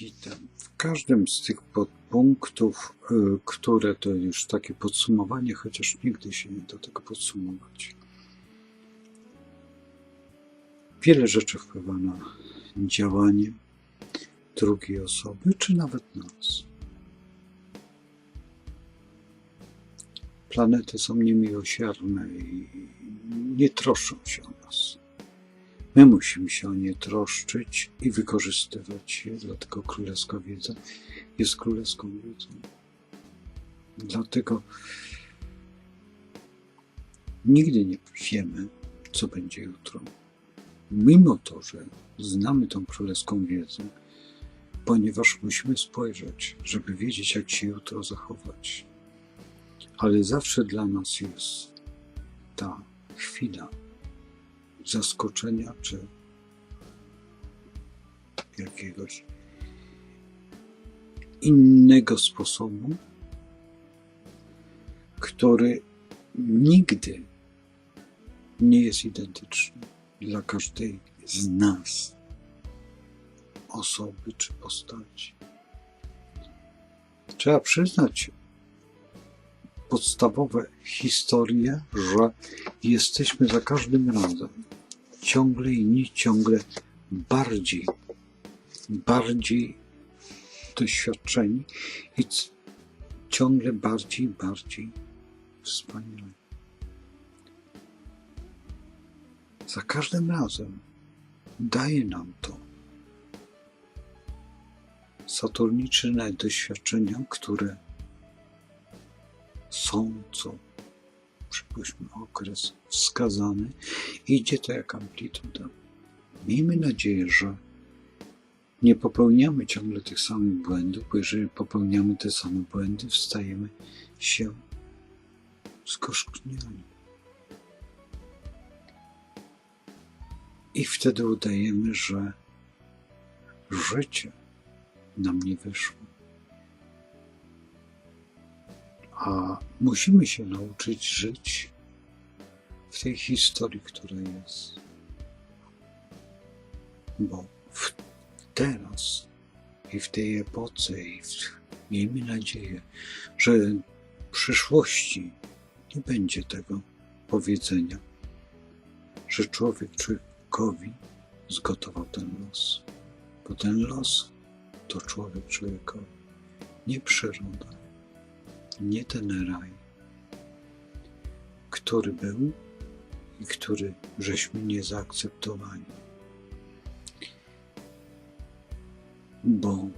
Witam. W każdym z tych podpunktów, y, które to już takie podsumowanie, chociaż nigdy się nie da tego podsumować. Wiele rzeczy wpływa na działanie drugiej osoby, czy nawet nas. Planety są niemiłosierne i nie troszczą się o nas. My musimy się o nie troszczyć i wykorzystywać je, dlatego królewska wiedza jest królewską wiedzą. Dlatego nigdy nie wiemy, co będzie jutro. Mimo to, że znamy tą królewską wiedzę, ponieważ musimy spojrzeć, żeby wiedzieć, jak się jutro zachować. Ale zawsze dla nas jest ta chwila, zaskoczenia czy jakiegoś innego sposobu, który nigdy nie jest identyczny dla każdej z nas, osoby czy postaci. Trzeba przyznać podstawowe historie, że jesteśmy za każdym razem ciągle i nie ciągle bardziej, bardziej doświadczeni i ciągle bardziej, bardziej wspaniali. Za każdym razem daje nam to saturniczne doświadczenia, które są co przypuśćmy okres wskazany, idzie to jak amplituda. Miejmy nadzieję, że nie popełniamy ciągle tych samych błędów, bo jeżeli popełniamy te same błędy, wstajemy się skoszkniani. I wtedy udajemy, że życie nam nie wyszło. A musimy się nauczyć żyć w tej historii, która jest. Bo w teraz i w tej epoce, i w, miejmy nadzieję, że w przyszłości nie będzie tego powiedzenia, że człowiek człowiekowi zgotował ten los. Bo ten los to człowiek człowiekowi, nie przyroda nie ten raj, który był i który żeśmy nie zaakceptowali. Bo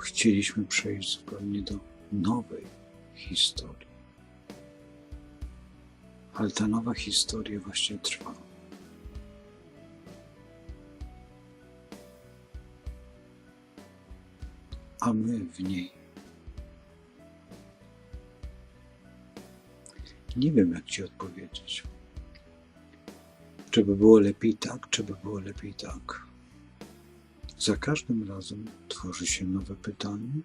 chcieliśmy przejść zupełnie do nowej historii. Ale ta nowa historia właśnie trwa. A my w niej Nie wiem, jak ci odpowiedzieć. Czy by było lepiej tak, czy by było lepiej tak. Za każdym razem tworzy się nowe pytanie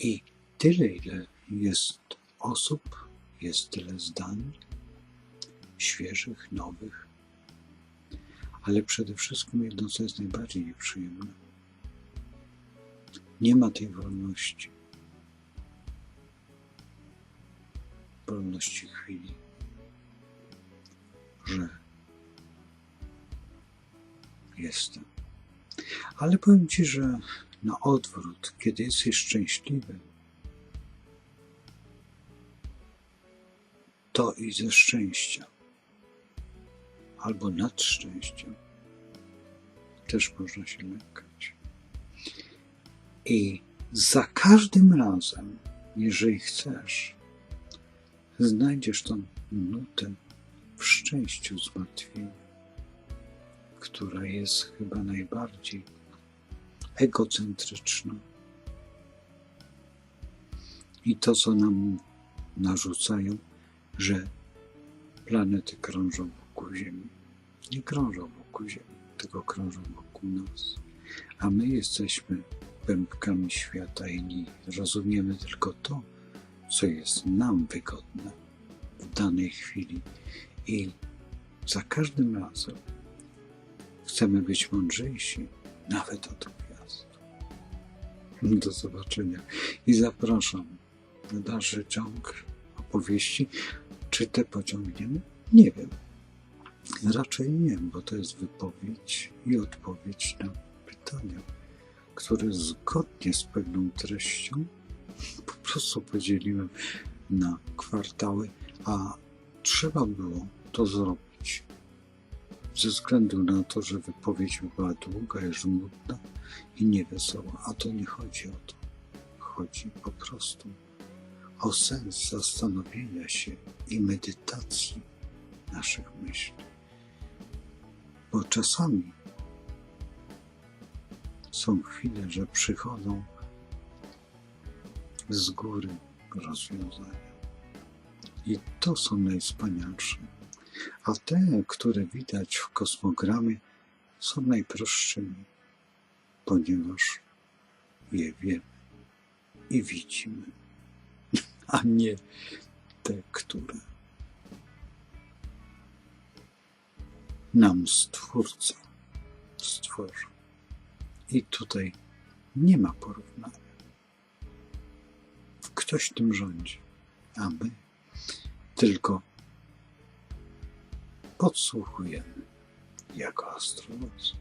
i tyle, ile jest osób, jest tyle zdań, świeżych, nowych, ale przede wszystkim jedno, co jest najbardziej nieprzyjemne. Nie ma tej wolności. Wolności chwili, że jestem. Ale powiem Ci, że na odwrót, kiedy jesteś szczęśliwy, to i ze szczęścia, albo nad szczęściem, też można się lękać. I za każdym razem, jeżeli chcesz, znajdziesz tą nutę w szczęściu zmartwienia, która jest chyba najbardziej egocentryczna. I to, co nam narzucają, że planety krążą wokół Ziemi. Nie krążą wokół Ziemi, tylko krążą wokół nas. A my jesteśmy pępkami świata i nie rozumiemy tylko to, co jest nam wygodne w danej chwili. I za każdym razem chcemy być mądrzejsi, nawet od gwiazd. Do zobaczenia i zapraszam na dalszy ciąg opowieści. Czy te pociągniemy? Nie wiem. Raczej nie, bo to jest wypowiedź i odpowiedź na pytania, które zgodnie z pewną treścią prostu podzieliłem na kwartały, a trzeba było to zrobić. Ze względu na to, że wypowiedź była długa żmudna i niewesoła, a to nie chodzi o to. Chodzi po prostu o sens zastanowienia się i medytacji naszych myśli. Bo czasami są chwile, że przychodzą z góry rozwiązania. I to są najwspanialsze. A te, które widać w kosmogramie, są najprostszymi, ponieważ je wiemy i widzimy, a nie te, które nam Stwórca stworzył. I tutaj nie ma porównania. Ktoś tym rządzi, a my tylko podsłuchujemy jako astrolodzy.